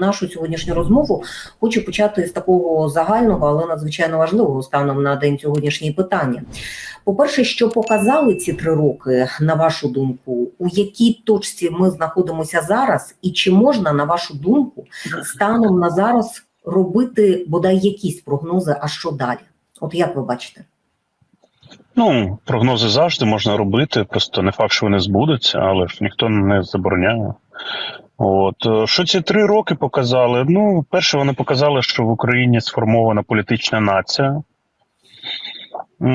Нашу сьогоднішню розмову хочу почати з такого загального, але надзвичайно важливого станом на день сьогоднішній питання. По-перше, що показали ці три роки, на вашу думку, у якій точці ми знаходимося зараз, і чи можна, на вашу думку, станом на зараз робити бодай якісь прогнози, а що далі? От як ви бачите? Ну, прогнози завжди можна робити, просто не факт, що вони збудуться, але ж ніхто не забороняє. От е, що ці три роки показали? Ну, перше, вони показали, що в Україні сформована політична нація.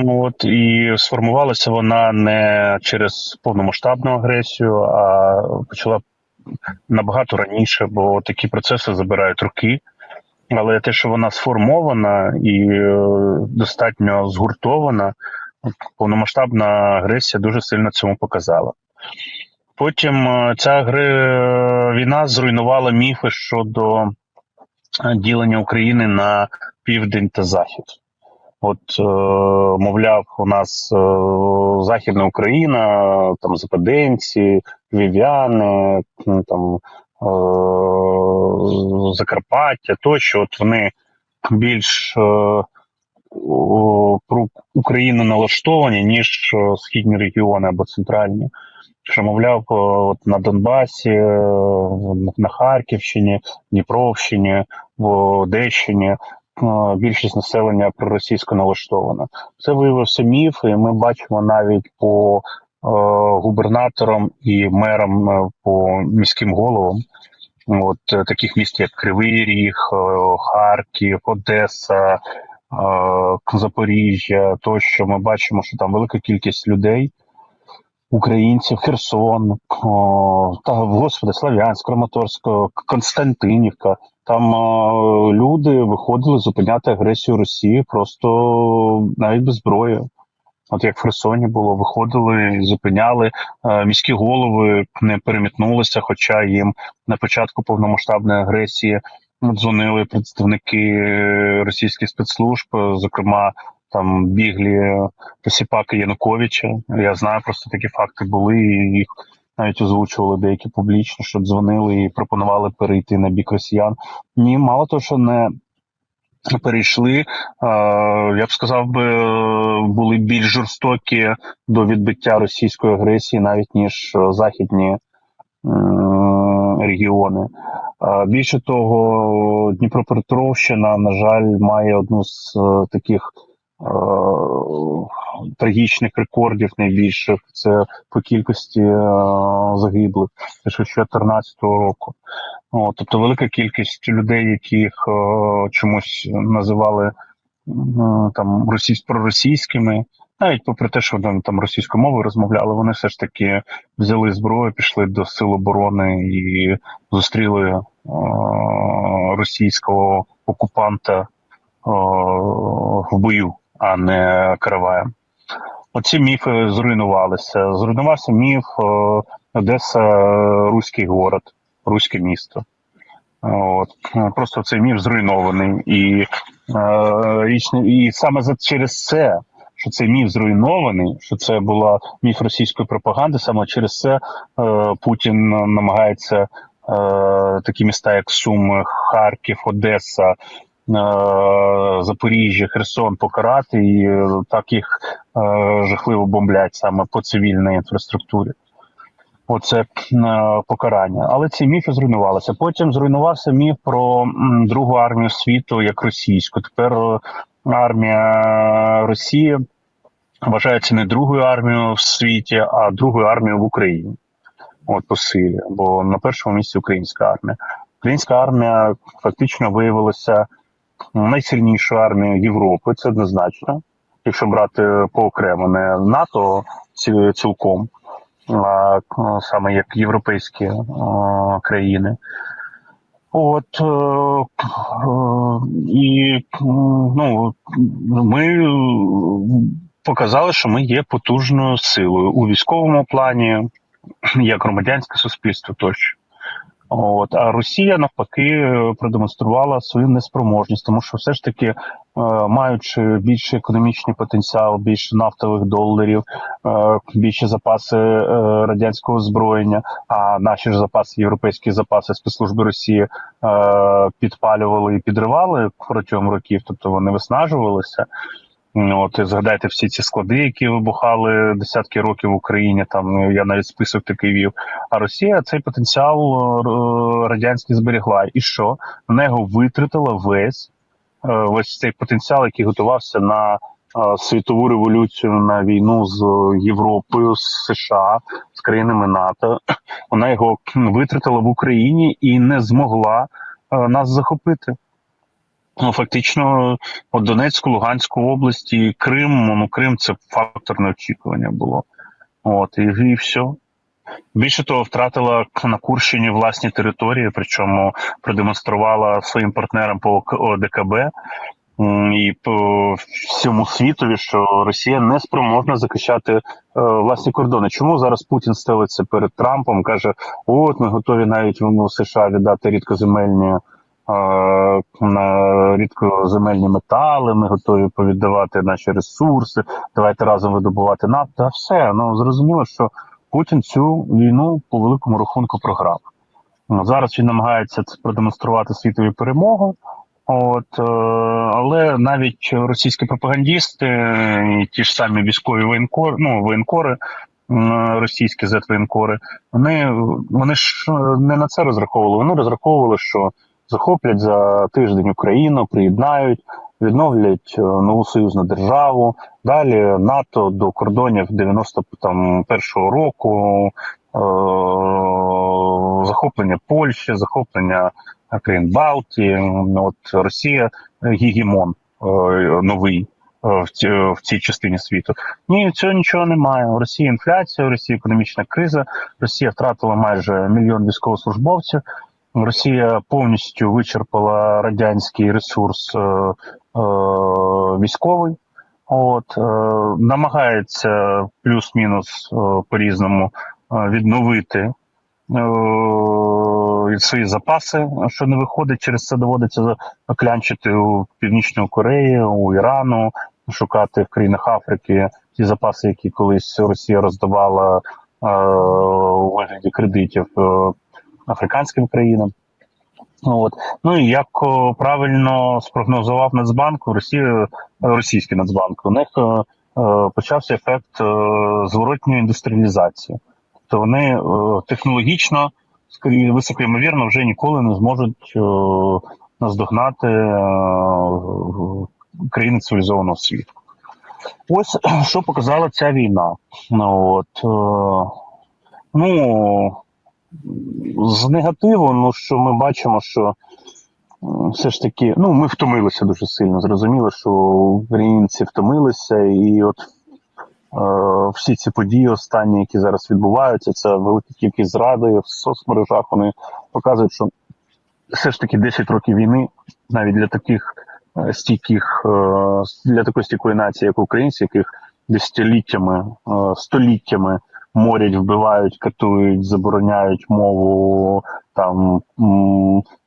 От і сформувалася вона не через повномасштабну агресію, а почала набагато раніше, бо такі процеси забирають роки. Але те, що вона сформована і е, достатньо згуртована, повномасштабна агресія дуже сильно цьому показала. Потім е, ця гри, е, війна зруйнувала міфи щодо е, ділення України на південь та захід. От, мовляв, у нас Західна Україна, там западенці, львів'яни, там Закарпаття, тощо, от вони більш про Україну налаштовані, ніж східні регіони або центральні. Що, мовляв, от на Донбасі, е, на Харківщині, Дніпровщині, в Одещині е, більшість населення проросійсько налаштована. Це виявився міф, і ми бачимо навіть по е, губернаторам і мерам по міським головам. От таких міст, як Кривий Ріг, Харків, Одеса, Запоріжжя, тощо ми бачимо, що там велика кількість людей, українців, Херсон, о, та господи, Слав'янськ, Краматорськ, Константинівка. Там е, люди виходили зупиняти агресію Росії просто навіть без зброї. От як в Херсоні було, виходили, зупиняли е, міські голови, не перемітнулися, хоча їм на початку повномасштабної агресії дзвонили представники е, російських спецслужб, зокрема там біглі посіпаки Януковича. Я знаю, просто такі факти були, і їх навіть озвучували деякі публічно, що дзвонили і пропонували перейти на бік росіян. Ні, мало того, що не перейшли, е, я б сказав би, е, були більш жорстокі до відбиття російської агресії, навіть ніж е, західні е, регіони. Е, Більше того, Дніпропетровщина, на жаль, має одну з е, таких е, трагічних рекордів найбільших. Це по кількості е, загиблих, це ще 2014 року. О, тобто велика кількість людей, яких е, чомусь називали е, там російсь проросійськими, навіть попри те, що вони там російською мовою розмовляли, вони все ж таки взяли зброю, пішли до сил оборони і зустріли е, російського окупанта е, в бою, а не караваєм. Оці міфи зруйнувалися. Зруйнувався міф е, Одеса, руський город, руське місто. От просто цей міф зруйнований, і е, не- і саме через це, що цей міф зруйнований, що це була міф російської пропаганди. Саме через це е, Путін намагається такі міста, як Суми, Харків, Одеса, Запоріжжя, Херсон покарати, і е, так їх е, жахливо бомблять саме по цивільній інфраструктурі. Оце е, покарання. Але ці міфи зруйнувалися. Потім зруйнувався міф про другу армію світу як російську. Тепер е, армія Росії вважається не другою армією в світі, а другою армією в Україні. От по силі. Бо на першому місці українська армія. Українська армія фактично виявилася найсильнішою армією Європи. Це однозначно. Якщо брати поокремо, не НАТО цілком а, саме як європейські країни. От е, і ну, ми показали, що ми є потужною силою у військовому плані, як громадянське суспільство тощо. От а Росія навпаки продемонструвала свою неспроможність, тому що все ж таки, е, маючи більший економічний потенціал, більше нафтових доларів, е, більші запаси е, радянського озброєння, а наші ж запаси, європейські запаси спецслужби Росії підпалювали і підривали протягом років, тобто вони виснажувалися. От згадайте всі ці склади, які вибухали десятки років в Україні. Там ну, я навіть список такий вів. А Росія цей потенціал е, радянський зберегла. І що? Вона його витратила весь е, весь цей потенціал, який готувався на е, світову революцію, на війну з Європою, з США, з країнами НАТО. Вона його витратила в Україні і не змогла е, нас захопити. Ну, фактично, от Донецьку, Луганську області, Крим, ну Крим це факторне очікування було. От, і, і все. Більше того, втратила на Курщині власні території, причому продемонструвала своїм партнерам по ОДКБ і по всьому світові, що Росія не спроможна захищати е, власні кордони. Чому зараз Путін стелиться перед Трампом? каже: от ми готові навіть в США віддати рідкоземельні. Е, На рідкоземельні метали, ми готові повіддавати наші ресурси. Давайте разом видобувати нафту. А все ну зрозуміло, що Путін цю війну по великому рахунку програв. Ну, Зараз він намагається продемонструвати світові перемогу. От, е, але навіть російські пропагандісти, е, і ті ж самі військові воєнкори, ну, воєнкори, російські зет-воєнкори, вони, вони ж е, не на це розраховували. Вони розраховували, що захоплять за тиждень Україну, приєднають, відновлять е, нову союзну державу. Далі НАТО до кордонів 91-го року, е, захоплення Польщі, захоплення країн Балтії. От Росія гігімон е, новий е, в ці- в цій частині світу. Ні, цього нічого немає. У Росії інфляція, у Росії економічна криза. Росія втратила майже мільйон військовослужбовців. Росія повністю вичерпала радянський ресурс е, е, військовий. От е, намагається плюс-мінус е, по-різному е, відновити е, свої запаси, що не виходить. Через це доводиться клянчити у Північної Кореї, у Ірану, шукати в країнах Африки ті запаси, які колись Росія роздавала е, у вигляді кредитів е, африканським країнам. От. Ну і як правильно спрогнозував Нацбанк, у Росії, е, російський Нацбанк, у них е, е, почався ефект зворотньої індустріалізації. Тобто вони технологічно, високо ймовірно, вже ніколи не зможуть наздогнати країни цивілізованого світу. Ось що показала ця війна. Ну, от, ну, з негативу, ну що ми бачимо, що все ж таки, ну ми втомилися дуже сильно. Зрозуміло, що українці втомилися, і от е, всі ці події останні, які зараз відбуваються, це велика кількість зради в соцмережах. Вони показують, що все ж таки 10 років війни навіть для таких е, стійких, е, для такої стійкої нації, як українці, яких десятиліттями, е, століттями морять, вбивають, катують, забороняють мову, там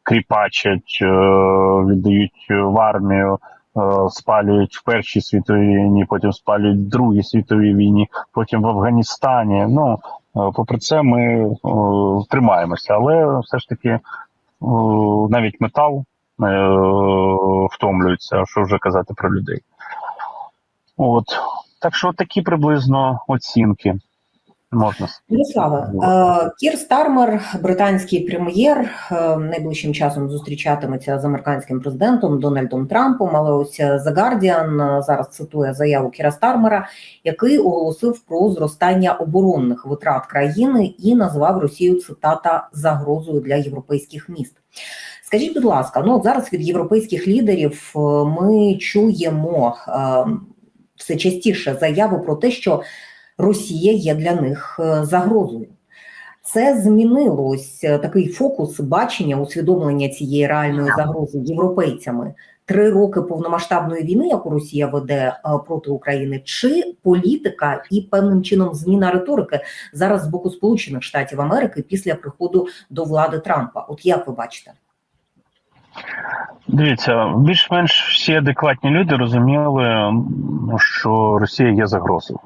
кріпачать, е, віддають в армію, е, спалюють в Першій світовій війні, потім спалюють в Другій світовій війні, потім в Афганістані. Ну, е, попри це, ми тримаємося, але все ж таки навіть метал е, втомлюється, що вже казати про людей. От. Так що такі приблизно оцінки можна Ярославе, Кір Стармер, британський прем'єр, е, найближчим часом зустрічатиметься з американським президентом Дональдом Трампом. Але ось е, The Guardian е, зараз цитує заяву Кіра Стармера, який оголосив про зростання оборонних витрат країни і назвав Росію цитата загрозою для європейських міст. Скажіть, будь ласка, ну от зараз від європейських лідерів ми чуємо все частіше заяви про те, що Росія є для них е, загрозою. Це змінило ось е, такий фокус бачення, усвідомлення цієї реальної загрози європейцями. Три роки повномасштабної війни, яку Росія веде е, проти України, чи політика і певним чином зміна риторики зараз з боку Сполучених Штатів Америки після приходу до влади Трампа? От як ви бачите? Дивіться, більш-менш всі адекватні люди розуміли, що Росія є загрозою.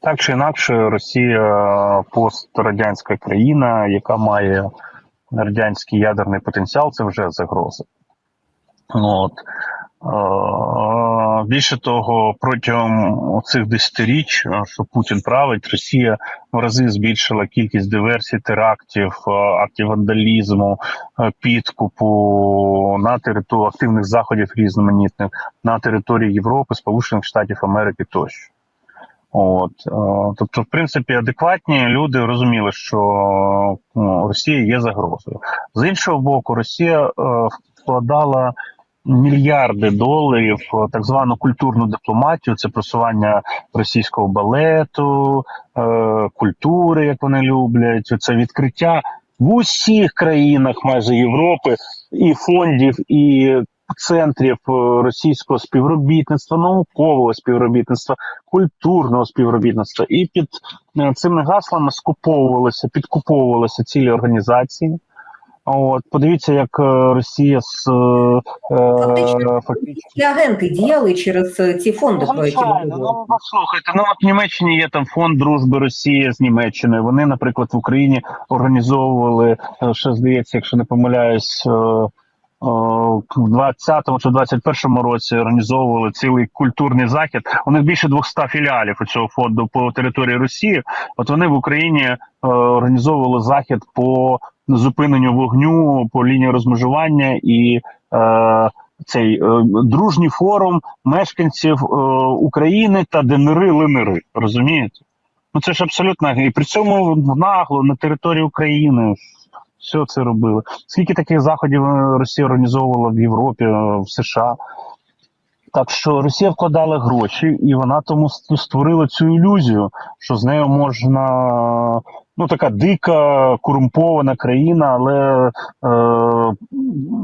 Так чи інакше, Росія пострадянська країна, яка має радянський ядерний потенціал, це вже загроза. От. Е, Більше того, протягом цих десятиріч, що Путін править, Росія в рази збільшила кількість диверсій, терактів, е, актів вандалізму, е, підкупу на території активних заходів різноманітних на території Європи, Сполучених Штатів Америки тощо. От, е, тобто, в принципі, адекватні люди розуміли, що ну, Росія є загрозою. З іншого боку, Росія е, вкладала мільярди доларів так звану культурну дипломатію, це просування російського балету, е, культури, як вони люблять, це відкриття в усіх країнах майже Європи і фондів, і центрів е, російського співробітництва, наукового співробітництва, культурного співробітництва. І під е, цими гаслами скуповувалися, підкуповувалися цілі організації. От подивіться, як е, Росія з Фактично, фактично агенти діяли через ці фонди, про які ви Звичайно, ну послухайте, ну от в Німеччині є там фонд дружби Росії з Німеччиною. Вони, наприклад, в Україні організовували ще здається, якщо не помиляюсь. В 20-му чи 21-му році організовували цілий культурний захід. У них більше 200 філіалів у цього фонду по території Росії. От вони в Україні е, організовували захід по зупиненню вогню, по лінії розмежування і е, цей е, дружній форум мешканців е, України та ДНР ЛНР. Розумієте? Ну це ж абсолютно і при цьому нагло на території України все це робили. Скільки таких заходів е, Росія організовувала в Європі, е, в США? Так що Росія вкладала гроші, і вона тому створила цю ілюзію, що з нею можна ну така дика корумпована країна, але е,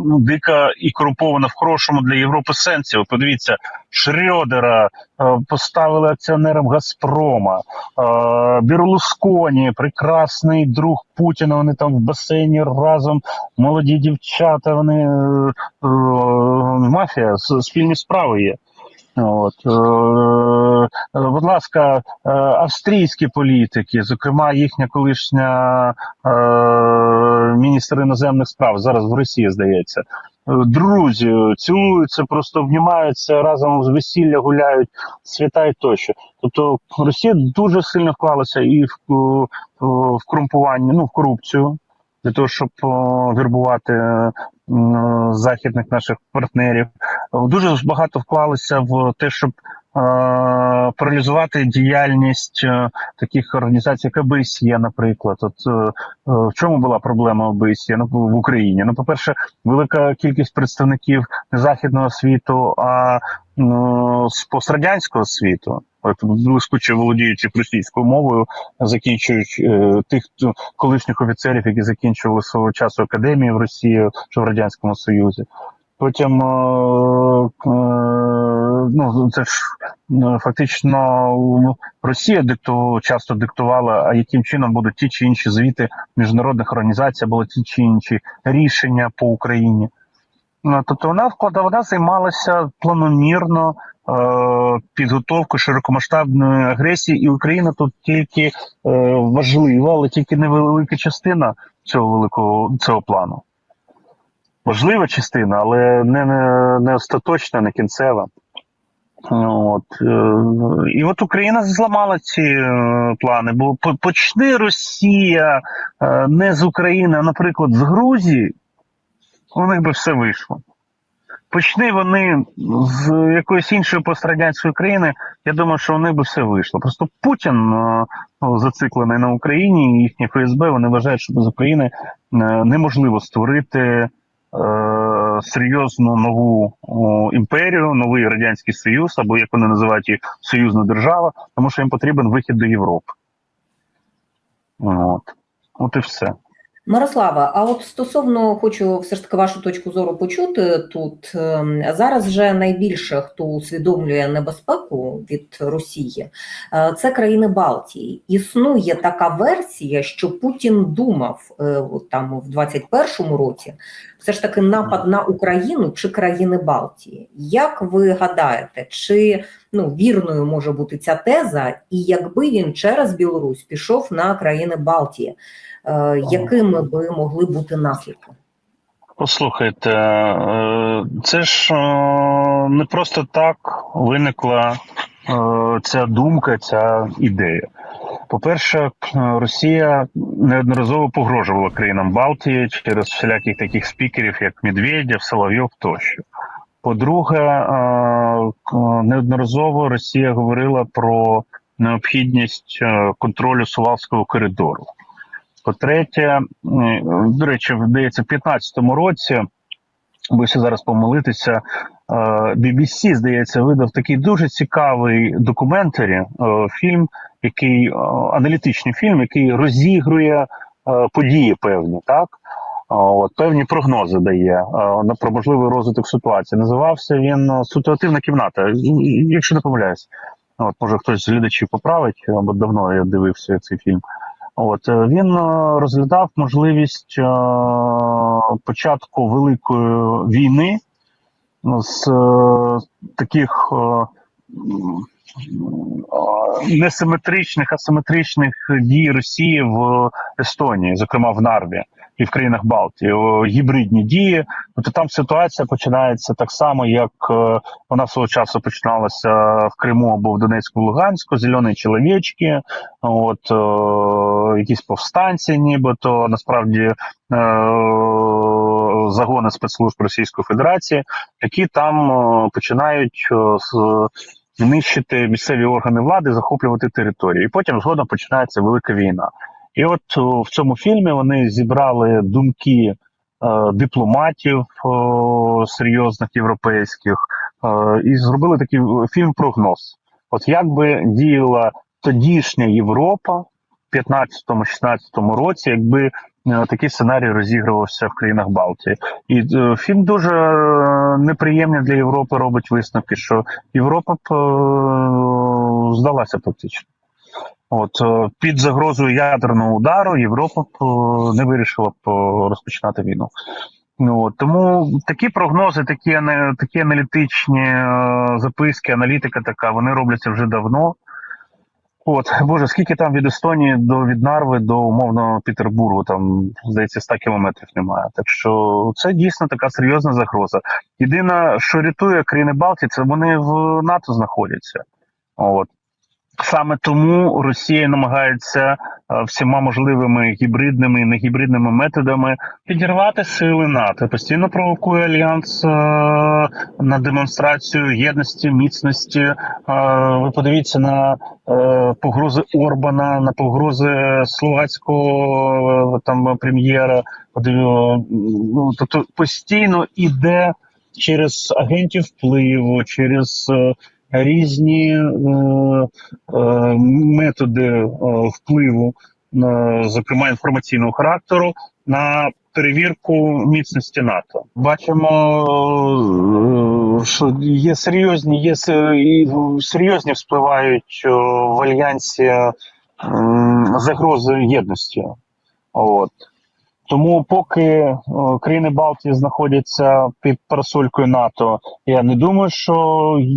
ну, дика і корумпована в хорошому для Європи сенсі. Ви Подивіться, Шрёдера е, поставили акціонером Газпрома, е, Берлусконі, прекрасний друг Путіна. Вони там в басейні разом, молоді дівчата. Вони е, е, мафія, спільні справи є. От, е, е, будь ласка, е, австрійські політики, зокрема їхня колишня міністр іноземних справ, зараз в Росії здається. Друзі цілуються, просто обнімаються разом з весілля гуляють, свята і тощо. Тобто Росія дуже сильно вклалася і в, в корумпування, ну в корупцію для того, щоб е, вірбувати е, м, західних наших партнерів. Дуже багато вклалися в те, щоб е, паралізувати діяльність е, таких організацій, як ОБСЄ, наприклад. От е, е, в чому була проблема ОБСЄ ну, в Україні? Ну, по-перше, велика кількість представників не західного світу, а ну, з пострадянського світу. Блискуче володіючи російською мовою, закінчують е, тих колишніх офіцерів, які закінчували свого часу академії в Росії чи в радянському Союзі. Потім е, е, ну це ж е, фактично Росія дикту, часто диктувала, а яким чином будуть ті чи інші звіти міжнародних організацій, або ті чи інші рішення по Україні. Ну, тобто вона вклада, вона займалася планомірно е, підготовкою широкомасштабної агресії, і Україна тут тільки е, важлива, але тільки невелика частина цього великого цього плану. Важлива частина, але не, не, не остаточна, не кінцева. От, е, і от Україна зламала ці плани, бо по- почни Росія не з України, а, наприклад, з Грузії, у них би все вийшло. Почни вони з якоїсь іншої пострадянської країни, я думаю, що них би все вийшло. Просто Путін е, ну, зациклений на Україні, і їхнє ФСБ, вони вважають, що без України е, неможливо створити е, серйозну нову о, імперію, новий радянський союз, або як вони називають їх союзна держава, тому що їм потрібен вихід до Європи. От. От і все. Мирослава, а от стосовно хочу все ж таки вашу точку зору почути тут. ем, Зараз вже найбільше хто усвідомлює небезпеку від Росії, е, це країни Балтії. Існує така версія, що Путін думав е, там в 21-му році, все ж таки напад на Україну чи країни Балтії. Як ви гадаєте, чи ну вірною може бути ця теза, і якби він через Білорусь пішов на країни Балтії? Е, якими би могли бути наслідки? Послухайте, е, це ж е, не просто так виникла е, ця думка, ця ідея. По-перше, е, Росія неодноразово погрожувала країнам Балтії через всіляких таких спікерів, як Медведєв, Соловйов тощо. По-друге, е, неодноразово Росія говорила про необхідність е, контролю Сувалського коридору. По-третє, до речі, здається, в 2015 році, боюся зараз помилитися, BBC, здається, видав такий дуже цікавий документарі, фільм, який е, аналітичний фільм, який розігрує е, події певні, так? Е, От, певні прогнози дає на про можливий розвиток ситуації. Називався він Ситуативна кімната, якщо не помиляюсь. От, може хтось з глядачів поправить, бо давно я дивився цей фільм. От він розглядав можливість початку великої війни з таких несиметричних, асиметричних дій Росії в Естонії, зокрема в Нарві і в країнах Балтії, гібридні дії. Тобто там ситуація починається так само, як е, вона свого часу починалася в Криму або в Донецьку, Луганську, зелені чоловічки, от е, якісь повстанці, нібито. Насправді е, загони спецслужб Російської Федерації, які там е, починають е, з- нищити місцеві органи влади, захоплювати території. І потім згодом починається велика війна. І от е, в цьому фільмі вони зібрали думки е, дипломатів серйозних європейських е, і зробили такий фільм-прогноз. От як би діяла тодішня Європа в 15-16 році, якби такий сценарій розігрувався в країнах Балтії. І е, фільм дуже е, неприємний для Європи робить висновки, що Європа б е, здалася практично. От е, під загрозою ядерного удару Європа б е, не вирішила б е, розпочинати війну. Ну, от, тому такі прогнози, такі, такі аналітичні е, записки, аналітика така, вони робляться вже давно. От, Боже, скільки там від Естонії до від Нарви до умовно Петербургу, там, здається, 100 кілометрів немає. Так що це дійсно така серйозна загроза. Єдине, що рятує країни Балтії, це вони в НАТО знаходяться. От. Саме тому Росія намагається е, всіма можливими гібридними і негібридними методами підірвати сили НАТО. Постійно провокує альянс е, на демонстрацію єдності, міцності. Е, ви подивіться на погрози Орбана, на погрози словацького там прем'єра. Ну, тобто постійно іде через агентів впливу, через різні е, е, методи е, впливу, зокрема інформаційного характеру, на перевірку міцності НАТО. Бачимо, що є серйозні, є се- серйозні вспливають е, в альянсі загрози єдності. От. Тому, поки е, країни Балтії знаходяться під парасолькою НАТО, я не думаю, що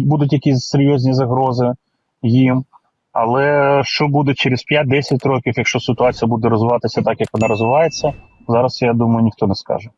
будуть якісь серйозні загрози їм. Але що буде через 5-10 років, якщо ситуація буде розвиватися так, як вона розвивається, зараз я думаю, ніхто не скаже.